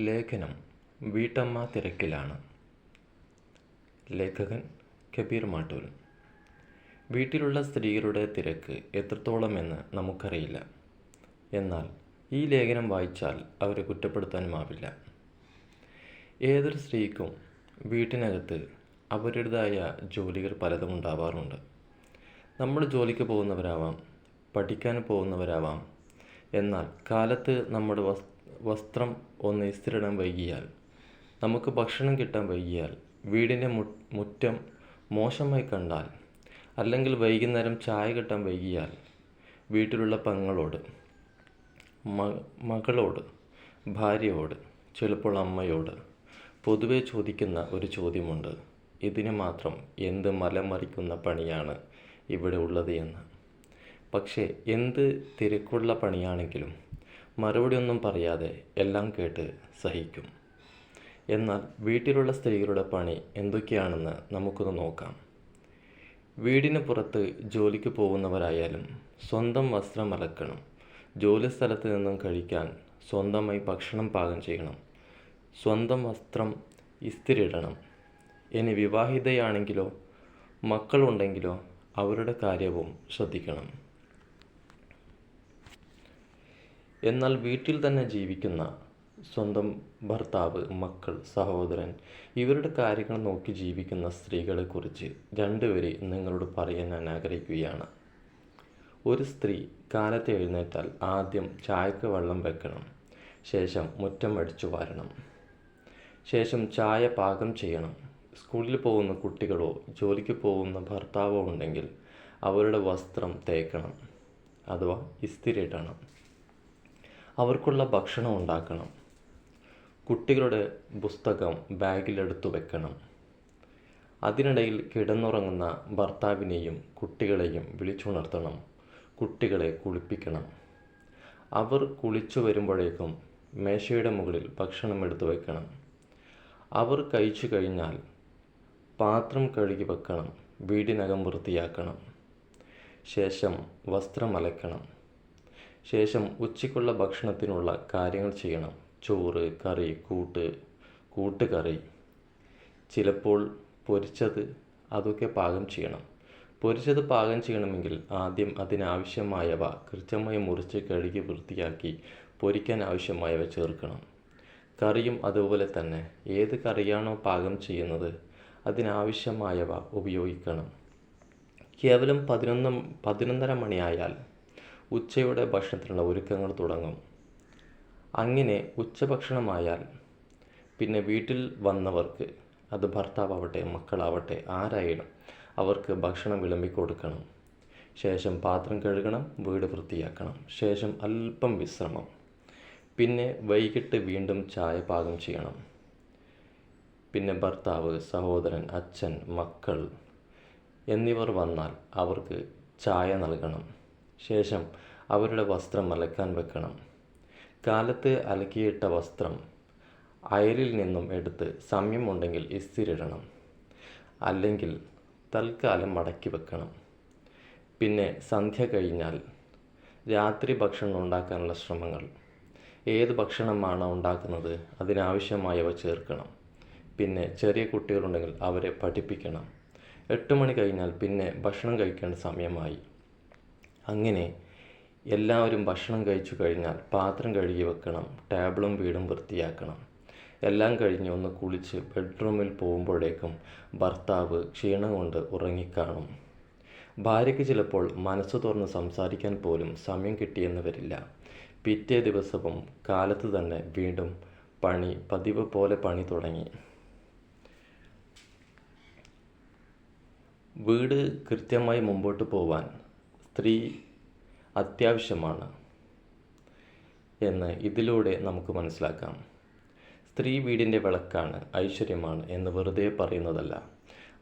ലേഖനം വീട്ടമ്മ തിരക്കിലാണ്. ലേഖകൻ കബീർ മാട്ടൂൽ. വീട്ടിലുള്ള സ്ത്രീകളുടെ തിരക്ക് എത്രത്തോളമെന്ന് നമുക്കറിയില്ല. എന്നാൽ ഈ ലേഖനം വായിച്ചാൽ അവരെ കുറ്റപ്പെടുത്താനുമാവില്ല ഏതൊരു സ്ത്രീക്കും വീട്ടിനകത്ത് അവരുടേതായ ജോലികൾ പലതും ഉണ്ടാവാറുണ്ട്. നമ്മൾ ജോലിക്ക് പോകുന്നവരാവാം പഠിക്കാൻ പോകുന്നവരാവാം. എന്നാൽ കാലത്ത് നമ്മുടെ വസ് വസ്ത്രം ഒന്ന് ഇസ്തിരിടാൻ വൈകിയാൽ നമുക്ക് ഭക്ഷണം കിട്ടാൻ വൈകിയാൽ വീടിന്റെ മുറ്റം മോശമായി കണ്ടാൽ അല്ലെങ്കിൽ വൈകുന്നേരം ചായ കിട്ടാൻ വൈകിയാൽ വീട്ടിലുള്ള പെങ്ങളോട് മകളോട് ഭാര്യയോട് ചിലപ്പോൾ അമ്മയോട് പൊതുവെ ചോദിക്കുന്ന ഒരു ചോദ്യമുണ്ട്. ഇതിന് മാത്രം എന്ത് മലമറിക്കുന്ന പണിയാണ് ഇവിടെ ഉള്ളത് എന്ന്. പക്ഷേ എന്ത് തിരക്കുള്ള പണിയാണെങ്കിലും മറുപടി ഒന്നും പറയാതെ എല്ലാം കേട്ട് സഹിക്കും. എന്നാൽ വീട്ടിലുള്ള സ്ത്രീകളുടെ പണി എന്തൊക്കെയാണെന്ന് നമുക്കൊന്ന് നോക്കാം. വീടിന് പുറത്ത് ജോലിക്ക് പോകുന്നവരായാലും സ്വന്തം വസ്ത്രം അലക്കണം ജോലി സ്ഥലത്ത് നിന്നും കഴിക്കാൻ സ്വന്തമായി ഭക്ഷണം പാകം ചെയ്യണം സ്വന്തം വസ്ത്രം ഇസ്തിരിടണം ഇനി വിവാഹിതയാണെങ്കിലോ മക്കളുണ്ടെങ്കിലോ അവരുടെ കാര്യവും ശ്രദ്ധിക്കണം. എന്നാൽ വീട്ടിൽ തന്നെ ജീവിക്കുന്ന സ്വന്തം ഭർത്താവ് മക്കൾ സഹോദരൻ ഇവരുടെ കാര്യങ്ങൾ നോക്കി ജീവിക്കുന്ന സ്ത്രീകളെക്കുറിച്ച് രണ്ടുപേരെ നിങ്ങളോട് പറയാൻ ഞാൻ ആഗ്രഹിക്കുകയാണ്. ഒരു സ്ത്രീ കാലത്ത് എഴുന്നേറ്റാൽ ആദ്യം ചായക്ക് വെള്ളം വെക്കണം ശേഷം മുറ്റം അടിച്ചു വാരണം ശേഷം ചായ പാകം ചെയ്യണം. സ്കൂളിൽ പോകുന്ന കുട്ടികളോ ജോലിക്ക് പോകുന്ന ഭർത്താവോ ഉണ്ടെങ്കിൽ അവരുടെ വസ്ത്രം തേക്കണം അഥവാ ഇസ്തിരിയിടണം അവർക്കുള്ള ഭക്ഷണം ഉണ്ടാക്കണം. കുട്ടികളുടെ പുസ്തകം ബാഗിലെടുത്തു വെക്കണം. അതിനിടയിൽ കിടന്നുറങ്ങുന്ന ഭർത്താവിനെയും കുട്ടികളെയും വിളിച്ചുണർത്തണം. കുട്ടികളെ കുളിപ്പിക്കണം. അവർ കുളിച്ചു വരുമ്പോഴേക്കും മേശയുടെ മുകളിൽ ഭക്ഷണം എടുത്തു വെക്കണം. അവർ കഴിച്ചു കഴിഞ്ഞാൽ പാത്രം കഴുകി വെക്കണം. വീടിനകം വൃത്തിയാക്കണം. ശേഷം വസ്ത്രം അലക്കണം. ശേഷം ഉച്ചയ്ക്കുള്ള ഭക്ഷണത്തിനുള്ള കാര്യങ്ങൾ ചെയ്യണം. ചോറ് കറി കൂട്ട് കൂട്ടുകറി. ചിലപ്പോൾ പൊരിച്ചത് അതൊക്കെ പാകം ചെയ്യണം. പൊരിച്ചത് പാകം ചെയ്യണമെങ്കിൽ ആദ്യം അതിനാവശ്യമായവ കൃത്യമായി മുറിച്ച് കഴുകി വൃത്തിയാക്കി പൊരിക്കാൻ ആവശ്യമായവ ചേർക്കണം. കറിയും അതുപോലെ തന്നെ ഏത് കറിയാണോ പാകം ചെയ്യുന്നത് അതിനാവശ്യമായവ ഉപയോഗിക്കണം. കേവലം പതിനൊന്ന് പതിനൊന്നര മണിയായാൽ ഉച്ചയുടെ ഭക്ഷണത്തിനുള്ള ഒരുക്കങ്ങൾ തുടങ്ങും. അങ്ങനെ ഉച്ചഭക്ഷണമായാൽ പിന്നെ വീട്ടിൽ വന്നവർക്ക് അത് ഭർത്താവട്ടെ മക്കളാവട്ടെ ആരായാലും അവർക്ക് ഭക്ഷണം വിളമ്പിക്കൊടുക്കണം. ശേഷം പാത്രം കഴുകണം വീട് വൃത്തിയാക്കണം. ശേഷം അല്പം വിശ്രമം. പിന്നെ വൈകിട്ട് വീണ്ടും ചായ പാകം ചെയ്യണം. പിന്നെ ഭർത്താവ് സഹോദരൻ അച്ഛൻ മക്കൾ എന്നിവർ വന്നാൽ അവർക്ക് ചായ നൽകണം. ശേഷം അവരുടെ വസ്ത്രം അലക്കാൻ വെക്കണം. കാലത്ത് അലക്കിയിട്ട വസ്ത്രം അയലിൽ നിന്നും എടുത്ത് സമയമുണ്ടെങ്കിൽ ഇസ്തിരിടണം. അല്ലെങ്കിൽ തൽക്കാലം മടക്കി വെക്കണം. പിന്നെ സന്ധ്യ കഴിഞ്ഞാൽ രാത്രി ഭക്ഷണം ഉണ്ടാക്കാനുള്ള ശ്രമങ്ങൾ. ഏത് ഭക്ഷണമാണ് ഉണ്ടാക്കുന്നത് അതിനാവശ്യമായവ ചേർക്കണം. പിന്നെ ചെറിയ കുട്ടികളുണ്ടെങ്കിൽ അവരെ പഠിപ്പിക്കണം. എട്ട് മണി കഴിഞ്ഞാൽ പിന്നെ ഭക്ഷണം കഴിക്കേണ്ട സമയമായി. അങ്ങനെ എല്ലാവരും ഭക്ഷണം കഴിച്ചു കഴിഞ്ഞാൽ പാത്രം കഴുകി വെക്കണം ടേബിളും വീടും വൃത്തിയാക്കണം. എല്ലാം കഴിഞ്ഞ് ഒന്ന് കുളിച്ച് ബെഡ്റൂമിൽ പോകുമ്പോഴേക്കും ഭർത്താവ് ക്ഷീണം കൊണ്ട് ഉറങ്ങിക്കാണും. ഭാര്യയ്ക്ക് ചിലപ്പോൾ മനസ്സ് തുറന്ന് സംസാരിക്കാൻ പോലും സമയം കിട്ടിയെന്ന് വരില്ല പിറ്റേ ദിവസവും കാലത്ത് തന്നെ വീണ്ടും പണി പതിവ് പോലെ പണി തുടങ്ങി. വീട് കൃത്യമായി മുമ്പോട്ട് പോവാൻ സ്ത്രീ അത്യാവശ്യമാണ് എന്ന് ഇതിലൂടെ നമുക്ക് മനസ്സിലാക്കാം. സ്ത്രീ വീടിന്റെ വിളക്കാണ് ഐശ്വര്യമാണ് എന്ന് വെറുതെ പറയുന്നതല്ല.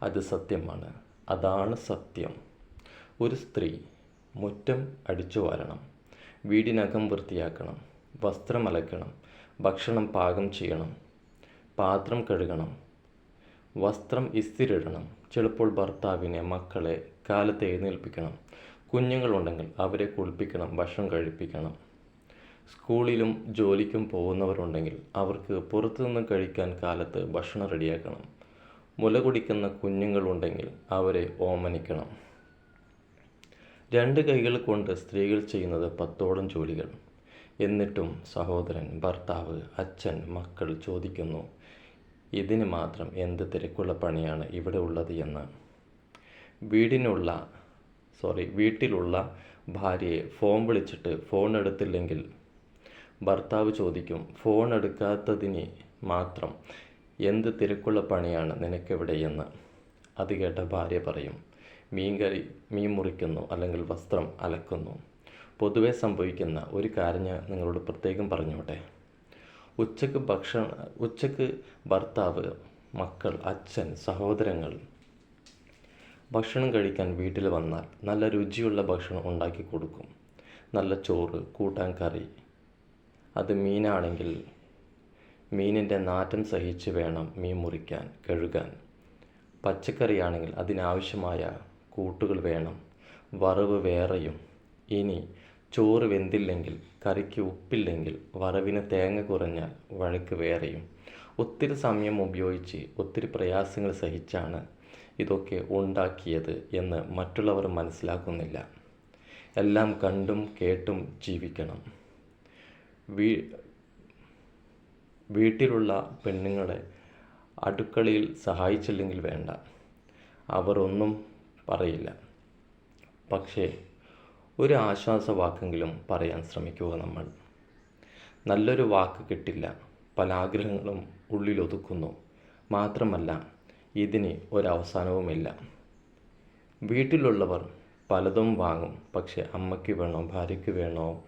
അത് സത്യമാണ്. അതാണ് സത്യം. ഒരു സ്ത്രീ മുറ്റം അടിച്ചു വാരണം വീടിനകം വൃത്തിയാക്കണം വസ്ത്രം അലക്കണം ഭക്ഷണം പാകം ചെയ്യണം പാത്രം കഴുകണം വസ്ത്രം ഇസ്തിരിടണം ചിലപ്പോൾ ഭർത്താവിനെ മക്കളെ കാലത്ത് എഴുന്നേൽപ്പിക്കണം കുഞ്ഞുങ്ങളുണ്ടെങ്കിൽ അവരെ കുളിപ്പിക്കണം ഭക്ഷണം കഴിപ്പിക്കണം. സ്കൂളിലും ജോലിക്കും പോകുന്നവരുണ്ടെങ്കിൽ അവർക്ക് പുറത്തുനിന്ന് കഴിക്കാൻ കാലത്ത് ഭക്ഷണം റെഡിയാക്കണം. മുല കുടിക്കുന്ന കുഞ്ഞുങ്ങളുണ്ടെങ്കിൽ അവരെ ഓമനിക്കണം. രണ്ട് കൈകൾ കൊണ്ട് സ്ത്രീകൾ ചെയ്യുന്നത് പത്തോളം ജോലികൾ. എന്നിട്ടും സഹോദരൻ ഭർത്താവ് അച്ഛൻ മക്കൾ ചോദിക്കുന്നു ഇതിന് മാത്രം എന്ത് തിരക്കുള്ള പണിയാണ് ഇവിടെ ഉള്ളത്? എന്ന്. വീടിനുള്ള സോറി വീട്ടിലുള്ള ഭാര്യയെ ഫോൺ വിളിച്ചിട്ട് ഫോൺ എടുത്തില്ലെങ്കിൽ ഭർത്താവ് ചോദിക്കും ഫോൺ എടുക്കാത്തതിന് മാത്രം എന്ത് തിരക്കുള്ള പണിയാണ് നിനക്കെവിടെയെന്ന് അത് കേട്ട ഭാര്യ പറയും മീൻ കറി മീൻ മുറിക്കുന്നു അല്ലെങ്കിൽ വസ്ത്രം അലക്കുന്നു. പൊതുവെ സംഭവിക്കുന്ന ഒരു കാര്യം ഞാൻ നിങ്ങളോട് പ്രത്യേകം പറഞ്ഞോട്ടെ. ഉച്ചയ്ക്ക് ഭക്ഷണം ഉച്ചയ്ക്ക് ഭർത്താവ് മക്കൾ അച്ഛൻ സഹോദരങ്ങൾ ഭക്ഷണം കഴിക്കാൻ വീട്ടിൽ വന്നാൽ നല്ല രുചിയുള്ള ഭക്ഷണം ഉണ്ടാക്കി കൊടുക്കും. നല്ല ചോറ് കൂട്ടാൻ കറി. അത് മീനാണെങ്കിൽ മീനിന്റെ നാറ്റം സഹിച്ച് വേണം മീൻ മുറിക്കാൻ കഴുകാൻ. പച്ചക്കറിയാണെങ്കിൽ അതിനാവശ്യമായ കൂട്ടുകൾ വേണം. വറവ് വേറെയും. ഇനി ചോറ് വെന്തില്ലെങ്കിൽ കറിക്ക് ഉപ്പില്ലെങ്കിൽ വറവിന് തേങ്ങ കുറഞ്ഞാൽ വഴക്ക് വേറെയും. ഒത്തിരി സമയം ഉപയോഗിച്ച് ഒത്തിരി പ്രയാസങ്ങൾ സഹിച്ചാണ് ഇതൊക്കെ ഉണ്ടാക്കിയത് എന്ന് മറ്റുള്ളവർ മനസ്സിലാക്കുന്നില്ല. എല്ലാം കണ്ടും കേട്ടും ജീവിക്കണം. വീ വീട്ടിലുള്ള പെണ്ണുങ്ങളെ അടുക്കളയിൽ സഹായിച്ചില്ലെങ്കിൽ വേണ്ട. അവർ ഒന്നും പറയില്ല. പക്ഷേ ഒരു ആശ്വാസവാക്കെങ്കിലും പറയാൻ ശ്രമിക്കുക നമ്മൾ. നല്ലൊരു വാക്ക് കിട്ടില്ല. പല ആഗ്രഹങ്ങളും ഉള്ളിലൊതുക്കുന്നു. മാത്രമല്ല ഇതിന് ഒരവസാനവുമില്ല. വീട്ടിലുള്ളവർ പലതും വാങ്ങും. പക്ഷെ അമ്മയ്ക്ക് വേണോ ഭാര്യയ്ക്ക് വേണോ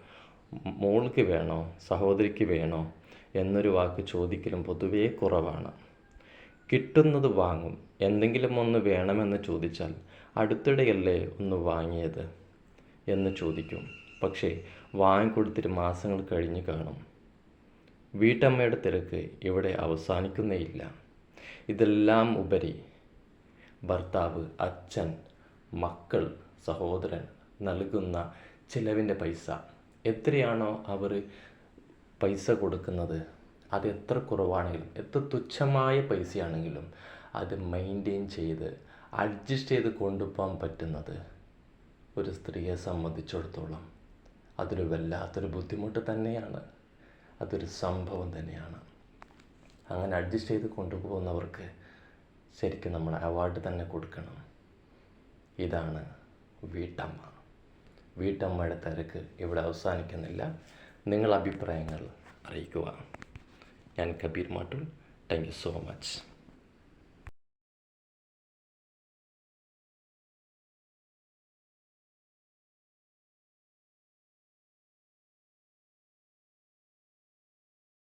മോൾക്ക് വേണോ സഹോദരിക്ക് വേണോ എന്നൊരു വാക്ക് ചോദിക്കലും പൊതുവേ കുറവാണ്. കിട്ടുന്നത് വാങ്ങും. എന്തെങ്കിലും ഒന്ന് വേണമെന്ന് ചോദിച്ചാൽ അടുത്തിടെയല്ലേ ഒന്ന് വാങ്ങിയത് എന്ന് ചോദിക്കും. പക്ഷേ വാങ്ങിക്കൊടുത്തിട്ട് മാസങ്ങൾ കഴിഞ്ഞ് കാണും. വീട്ടമ്മയുടെ തിരക്ക് ഇവിടെ അവസാനിക്കുന്നേയില്ല ഇതെല്ലാം ഉപരി ഭർത്താവ് അച്ഛൻ മക്കൾ സഹോദരൻ നൽകുന്ന ചിലവിന്റെ പൈസ. എത്രയാണോ അവർ പൈസ കൊടുക്കുന്നത് അത് എത്ര കുറവാണെങ്കിലും എത്ര തുച്ഛമായ പൈസയാണെങ്കിലും അത് മെയിന്റെയിൻ ചെയ്ത് അഡ്ജസ്റ്റ് ചെയ്ത് കൊണ്ടുപോകാൻ പറ്റുന്നത് ഒരു സ്ത്രീയെ സംബന്ധിച്ചിടത്തോളം അതൊരു വല്ലാത്തൊരു ബുദ്ധിമുട്ട് തന്നെയാണ്. അതൊരു സംഭവം തന്നെയാണ്. അങ്ങനെ അഡ്ജസ്റ്റ് ചെയ്ത് കൊണ്ടുപോകുന്നവർക്ക് ശരിക്കും നമ്മൾ അവാർഡ് തന്നെ കൊടുക്കണം. ഇതാണ് വീട്ടമ്മ. വീട്ടമ്മയുടെ തിരക്ക് ഇവിടെ അവസാനിക്കുന്നില്ല. നിങ്ങൾ അഭിപ്രായങ്ങൾ അറിയിക്കുക. ഞാൻ Kabir Mattur thank you so much